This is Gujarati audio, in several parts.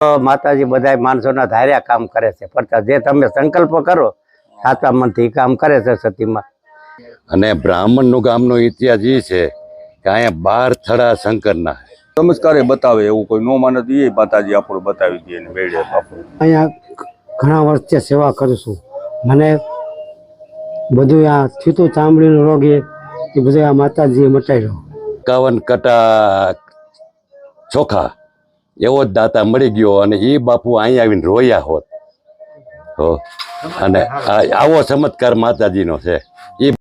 માતાજી બધા માણસોના ધાર્યા કામ કરે છે. પડતા જે તમે સંકલ્પ કરો સાચા મનથી કામ કરે છે સતીમાં. અને બ્રાહ્મણનું ગામનો ઇતિહાસ એ છે કે અહીંયા બાર થડા શંકરના. ચમત્કારે બતાવે એવું કોઈ નો માને તો એ માતાજી આપણું બતાવી દે ને વેડે આપણું. અહીંયા ઘણા વર્ષથી સેવા કરું છું. મને બધું આ થયું હતું ચામડીનો રોગ એ બધું આ માતાજીએ મટાડ્યો. એકાવન કટા ચોખા. એવો જ દાતા મળી ગયો અને એ બાપુ અહીં આવીને રોયા હોત. અને આવો ચમત્કાર માતાજીનો છે. એ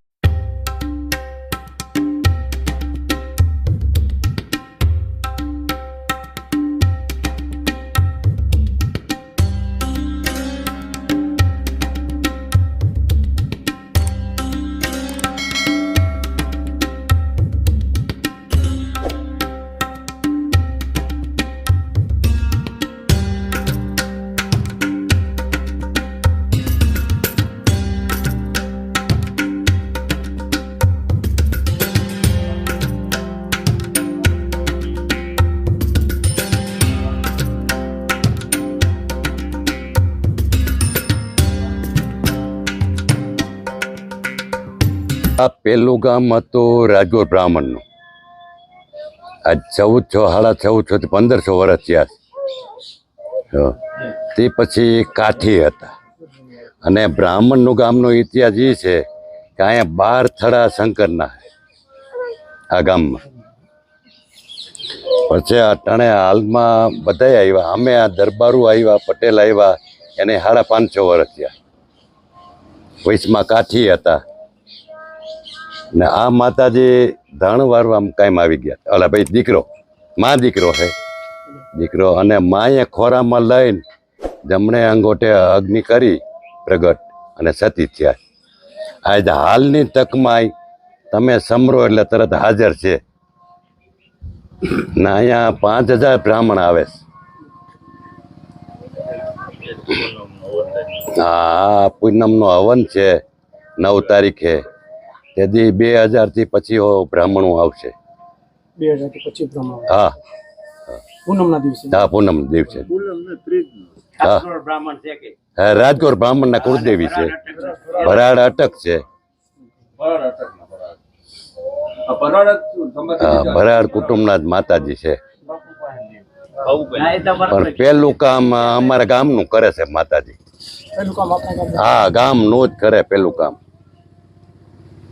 પહેલું ગામ હતું રાજગોર બ્રાહ્મણનું. આ ચૌદ છો, સાડા ચૌદ છો થી પંદરસો વર્ષ થયા. તે પછી કાઠી હતા. અને બ્રાહ્મણનું ગામનો ઇતિહાસ એ છે કે અહીંયા બાર થડા શંકરના આ ગામમાં. પછી અટાણે હાલમાં બધા આવ્યા. અમે આ દરબારું આવ્યા, પટેલ આવ્યા, એને સાડા પાંચસો વર્ષ થયા. વૈશમાં કાઠી હતા. ને આ માતાજી ધણ વારવા કાયમ આવી ગયા અલા ભાઈ, દીકરો, માં દીકરો છે. દીકરો અને માએ ખોરામાં લઈને જમણે અંગોટે અગ્નિ કરી પ્રગટ અને સતી થયા આજ હાલની તકમાં તમે સમરો એટલે તરત હાજર છે. ને અહીંયા પાંચ હજાર બ્રાહ્મણ આવે છે. હા, પૂનમનો હવન છે નવ તારીખે. તેથી બે હજારથી પછી બ્રાહ્મણો આવશે. બે હજારથી પચીસ હા. પૂનમના દિવસે? હા પૂનમ દિવસે. હા. બ્રાહ્મણ છે કે? હા, રાજકોટ બ્રાહ્મણના કુળદેવી છે. ભરાડ અટક છે. હા ભરાડ કુટુંબના જ માતાજી છે. પણ પેલું કામ અમારા ગામનું કરે છે માતાજી. હા ગામનું હા ગામનું જ કરે પેલું કામ.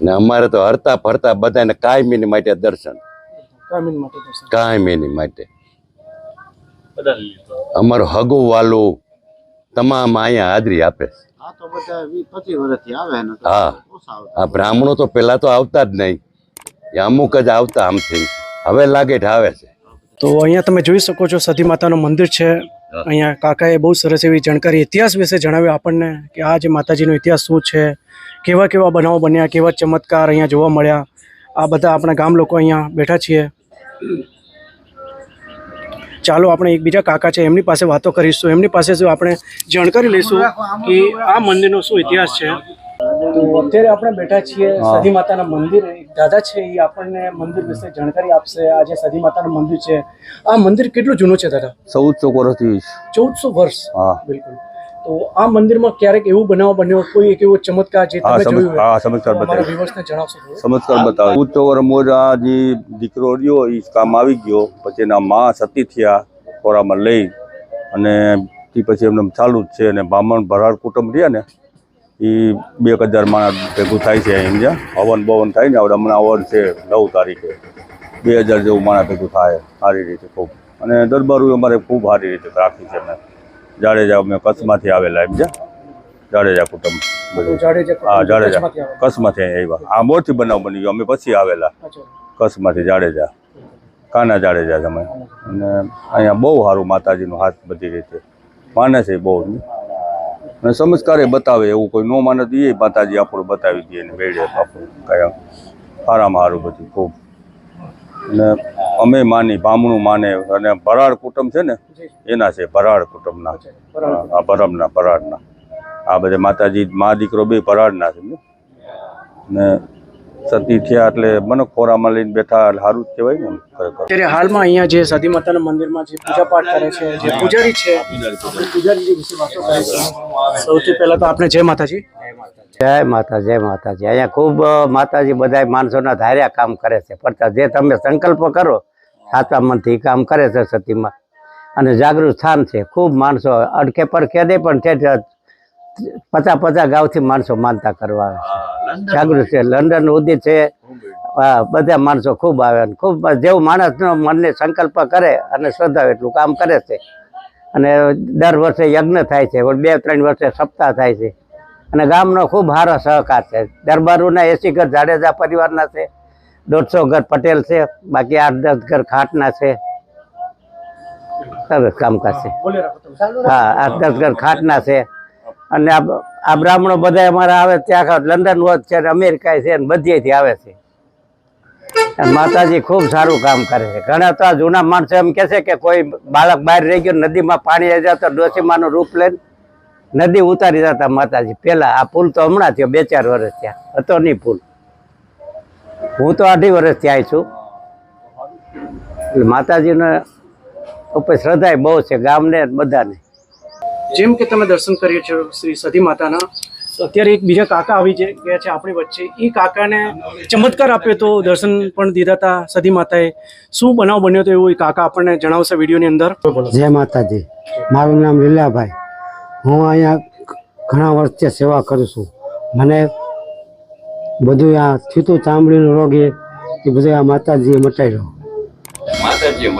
ને અમારે તો હરતા ફરતા બધાને કાયમીની માટે દર્શન. કાયમીની માટે અમારું હગું વાલું તમામ અહીંયા હાજરી આપે છે. આ તો બધા વીસ પચીસ વર્ષથી આવે ને હા. આ બ્રાહ્મણો તો પેલા તો આવતા જ નહીં. એ અમુક જ આવતા આમથી. હવે લાગે આવે છે. તો અહીંયા તમે જોઈ શકો છો સતી માતાનું મંદિર છે. અહીંયા કાકાએ બહુ સરસ એવી જાણકારી ઇતિહાસ વિશે જણાવ્યું આપણને કે આ જે માતાજીનો ઇતિહાસ શું છે કેવા કેવા બનાવો બન્યા કેવા ચમત્કાર અહીંયા જોવા મળ્યા? આ બધા આપણા ગામ લોકો અહીંયા બેઠા છીએ. ચાલો આપણે એક બીજા કાકા છે એમની પાસે વાતો કરીશું. એમની પાસે જો આપણે જાણકારી લઈશું કે આ મંદિરનો શું ઇતિહાસ છે. તો અત્યારે આપણે બેઠા છીએ હા. માતાના મંદિર. એક દાદા છે એ આપણને મંદિર વિશે જાણકારી આપશે. આ જે સતી માતાનું મંદિર છે. આ મંદિર કેટલું જૂનું છે દાદા? ચૌદસો વર્ષથી. ચૌદસો વર્ષ. હા. બિલકુલ. તો આ મંદિરમાં ક્યારેક એવું બનાવ બન્યો કોઈ એક એવો ચમત્કાર જે હા તમે જોયું હા ચમત્કાર તો અમારા બતાવે viewers જણાવશો ચમત્કાર બતાવે ચૌદસો વર્ષ મોજ આ જે દીકરો રહ્યો એ કામ આવી ગયો. પછી એના માં સતી થયા ખોરામાં લઈ અને તે પછી એમને ચાલુ જ છે અને બ્રાહ્મણ ભરાડ કુટુંબ રહ્યા ને એ બે એક હજાર માણસ ભેગું થાય છે અહીં હવન બવન થાય ને આપણે હમણાં હવન છે નવ તારીખે. બે હજાર જેવું માણસ ભેગું થાય સારી રીતે ખૂબ. અને દરબારું અમારે ખૂબ સારી રીતે રાખી છે અમે જાડેજા અમે કચ્છમાંથી આવેલા એમ છે. જાડેજા કુટુંબ. બધું હા જાડેજા. કચ્છમાંથી આવે. આવ્યા. આ મોરથી બનાવ બની ગયો. અમે પછી આવેલા. કચ્છમાંથી જાડેજા. કાના જાડેજા તમે અને અહીંયા બહુ સારું માતાજીનું હાથ બધી રીતે. માને છે બહુ. અને ચમત્કારે બતાવે એવું કોઈ નો માને તો એ માતાજી આપણું બતાવી દે ને વેડે આપણું કયા સારામાં સારું બધું ખૂબ. અને અમે માની બામણું માને અને ભરાડ કુટુંબ છે ને એના છે ભરાડ કુટુંબના. આ ભરમના ભરાડના આ બધે માતાજી મા દીકરો બે ભરાડના છે ને. ને સતી થયા એટલે મને ખોરામાં લઈને બેઠા એટલે સારું જ કહેવાય ને ખરેખર. અત્યારે હાલમાં અહીંયા જે સતી માતાના મંદિરમાં જે પૂજા પાઠ કરે છે જે પૂજારી છે પૂજારી વિશે વાતો કરીશું સૌથી પહેલા તો આપણે જય માતાજી. જય માતા જય માતાજી. અહીંયા ખૂબ માતાજી બધા માણસોના ધાર્યા કામ કરે છે. પણ જે તમે સંકલ્પ કરો સાચા મનથી કામ કરે છે સતીમાં. અને જાગૃત સ્થાન છે. ખૂબ માણસો અડકે પડકે દે પણ ઠેઠ પચાસ પચાસ ગાંવથી માણસો માનતા કરવા આવે છે. જાગૃત છે. લંડન ઉદી છે. બધા માણસો ખૂબ આવે અને ખૂબ જેવું માણસનો મનને સંકલ્પ કરે અને શ્રદ્ધા એટલું કામ કરે છે. અને દર વર્ષે યજ્ઞ થાય છે. બે ત્રણ વર્ષે સપ્તાહ થાય છે. અને ગામનો ખૂબ સારો સહકાર છે. દરબારોના એસી ઘર જાડેજા પરિવારના છે, દોઢસો ઘર પટેલ છે, બાકી આઠ દસ ઘર ખાટના છે. સરસ કામકાજ છે. હા, આઠ દસ ઘર ખાટના છે. અને આ બ્રાહ્મણો બધા અમારા આવે ત્યાં લંડન વોચ છે અમેરિકા છે અને બધેથી આવે છે. માતાજી ખૂબ સારું કામ કરે છે. ઘણા તો જૂના માણસો એમ કે છે કે કોઈ બાળક બહાર રહી ગયો નદીમાં પાણી આવી જાય તો ડોસીમાનું રૂપ લઈને નદી ઉતારી જતા માતાજી. પેલા આ પુલ તો હમણાં થયો બે ચાર વર્ષ થયા. હતો નહીં પુલ. હું તો અઢી વર્ષ ત્યાં છું. એટલે માતાજીને ઉપર શ્રદ્ધા બહુ છે ગામને બધાને. જેમ કે તમે દર્શન કરીએ છો શ્રી સતી માતાના તો અત્યારે એક બીજા કાકા આવી છે ગયા છે આપણી વચ્ચે. એ કાકાને ચમત્કાર આપ્યો તો દર્શન પણ દીધા હતા સતી માતાએ. શું બનાવ બન્યો તો એવું એ કાકા આપણને જણાવશે વિડીયોની અંદર. જય માતાજી. મારું નામ લીલાભાઈ. હું અહીંયા ઘણા વર્ષથી સેવા કરું છું. મને બધું આ થીતું ચામડીનો રોગ એ બધું આ માતાજીએ મટાડ્યો. માતાજી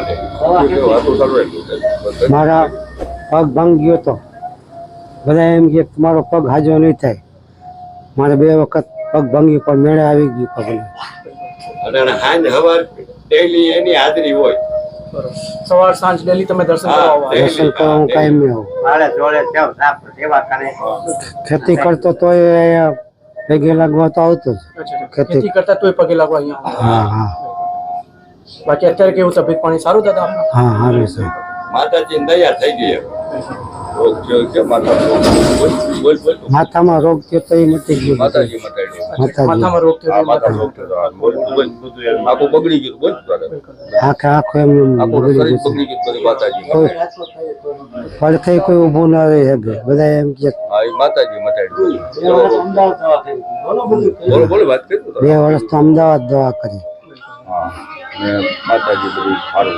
મારા પગ ભાંગી ગયો તો. બધા એમ કે મારો પગ હાજો નહીં થાય. મારે બે વખત પગ ભાંગી પણ મેળે આવી ગયું પગ અને હાંજ હવાર ડેલી એની હાજરી હોય. સવાર સાંજ ડેલી તમે દર્શન કરવા આવો. દર્શન કરવા હું કાયમ નહીં આવું મારે જોડે જાવ સાપ સેવા કરે? ખેતી કરતો તોય એ પગે લાગવા તો આવતો જ. ખેતી કરતા તોય પગે લાગવા અહીંયા હા હા. બાકી અત્યારે કેવું તબિયત પાણી સારું દાદા હા હા માતાજી દયા થઈ ગઈ માથામાં રોગ થયો? તો એ મટી ગયો. માતાજી માથામાં રોગ થયો બગડી ગયું. બોલ આખે આખો એમ આખું બગડી ગયું માતાજી કોઈ પડખે કોઈ ઊભું ના રહી શકે બધા એમ કે માતાજી મટાડી બોલો બોલો. વાત બે વર્ષ તો અમદાવાદ દવા કરી. હા માતાજી બધું સારું.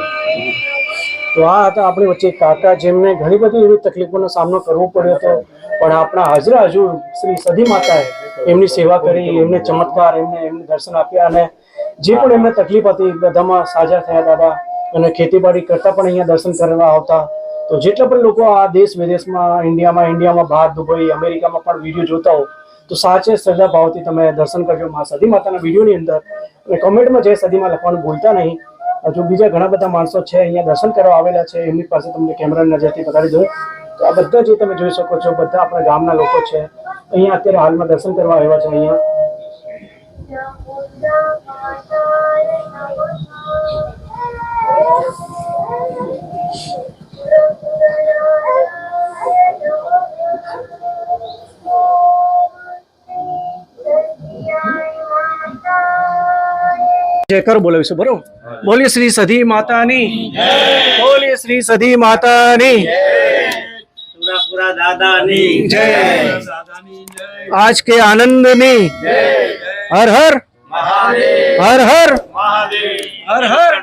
તો આ હતા આપણી વચ્ચે કાકા જેમને ઘણી બધી એવી તકલીફોનો સામનો કરવો પડ્યો હતો. પણ આપણા હાજરા હજુ શ્રી સધી માતાએ એમની સેવા કરી, એમને ચમત્કાર, એમને એમને દર્શન આપ્યા અને જે પણ એમને તકલીફ હતી, બધામાં સાજા થયા દાદા અને ખેતીવાડી કરતા પણ અહીંયા દર્શન કરવા આવતા. તો જેટલા પણ લોકો આ દેશ વિદેશમાં, ઇન્ડિયામાં ઇન્ડિયામાં બહાર, દુબઈ, અમેરિકામાં પણ વીડિયો જોતા હો તો સાચે શ્રદ્ધા ભાવથી તમે દર્શન કરજો. મા સધી માતાના વિડીયોની અંદર અને કમેન્ટમાં જય સદીમાં લખવાનું ભૂલતા નહીં. હજુ બીજા ઘણા બધા માણસો છે અહીંયા દર્શન કરવા આવેલા છે એમની પાસે તમને કેમેરા નજરથી બતાડી દઉં. તો આ બધા જે તમે જોઈ શકો છો બધા આપણા ગામના લોકો છે. અહીંયા અત્યારે હાલમાં દર્શન કરવા આવ્યા છે અહીંયા. જયકાર બોલાવીશું બરોબર? બોલીએ શ્રી સધી માતાની. બોલીએ શ્રી સધી માતાની. જય. આજ કે આનંદની હર. હર હર. હર હર. હર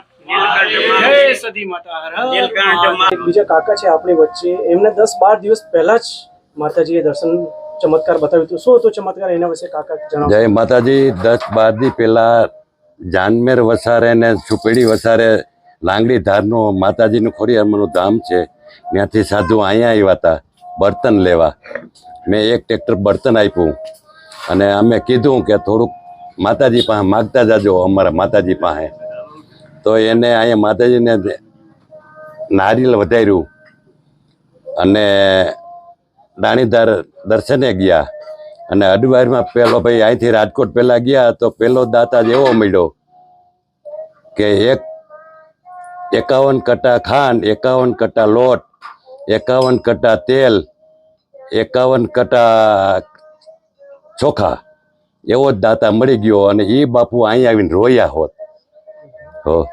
બીજા કાકા છે આપણી વચ્ચે. એમને દસ બાર દિવસ પહેલા જ માતાજીએ દર્શન ચમત્કાર બતાવ્યું હતું. શું હતું ચમત્કાર? એના વિશે કાકા જણાવો. જય માતાજી. દસ બાર દી પહેલા જાનમેર વસારે ને સુપેડી વસારે લાંગડી ધારનું માતાજીનું ખોડિયારમાંનું ધામ છે. ત્યાંથી સાધુ અહીંયા આવ્યા હતા, બર્તન લેવા. મેં એક ટ્રેક્ટર બર્તન આપ્યું અને અમે કીધું કે થોડુંક માતાજી પાસે માગતા જાજો, અમારા માતાજી પાસે. તો એને અહીંયા માતાજીને નારિયેલ વધાર્યું અને દાણીદાર દર્શને ગયા. અને અડવારમાં પેલો ભાઈ અહીંથી રાજકોટ પહેલા ગયા તો પેલો દાતા જ એવો મળ્યો કે એક એકાવન કટા ખાંડ એકાવન કટા લોટ એકાવન કટા તેલ એકાવન કટા ચોખા. એવો જ દાતા મળી ગયો અને એ બાપુ અહીં આવીને રોયા હોત. હો.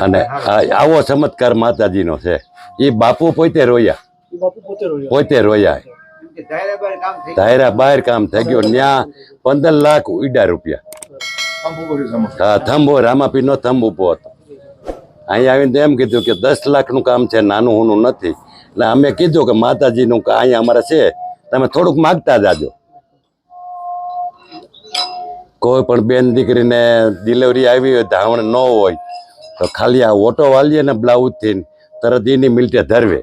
અને આ આવો ચમત્કાર માતાજીનો છે. એ બાપુ પોતે રોયા. એ બાપુ પોતે રોયો. પોતે રોયા. ધાયરા બહાર કામ થઈ ગયું. ત્યાં પંદર લાખ ઉડા રૂપિયા. હા થંભો રામાપી નો થંભ ઊભો હતો. અહીંયા આવીને એમ કીધું કે દસ લાખનું કામ છે નાનું હોનું નથી. એટલે અમે કીધું કે માતાજીનું કે અહીંયા અમારે છે. તમે થોડુંક માગતા જાજો. કોઈ પણ બેન દીકરીને ડિલિવરી આવી હોય ધાવણ ન હોય તો ખાલી આ ઓટો વાલીએ ને બ્લાઉઝથી તરત એની મિલટે ધરવે.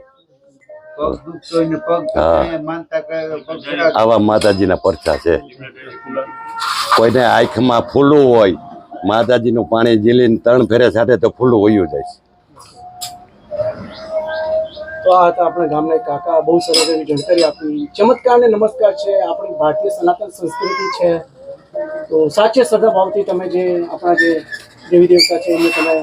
આવા માતાજીના પરચા છે. કોઈને આંખમાં ફૂલું હોય માતાજીનું પાણી જીલીને ત્રણ ફેરે સાથે તો ફૂલું વયું જાય છે. તો આ હતા આપણા ગામના કાકા બહુ સરસ એવી જાણકારી આપી. ચમત્કાર ને નમસ્કાર છે આપણી ભારતીય સનાતન સંસ્કૃતિ છે. તો સાચે શ્રદ્ધા ભાવથી તમે જે આપણા જે દેવી દેવતા છે એમને તમે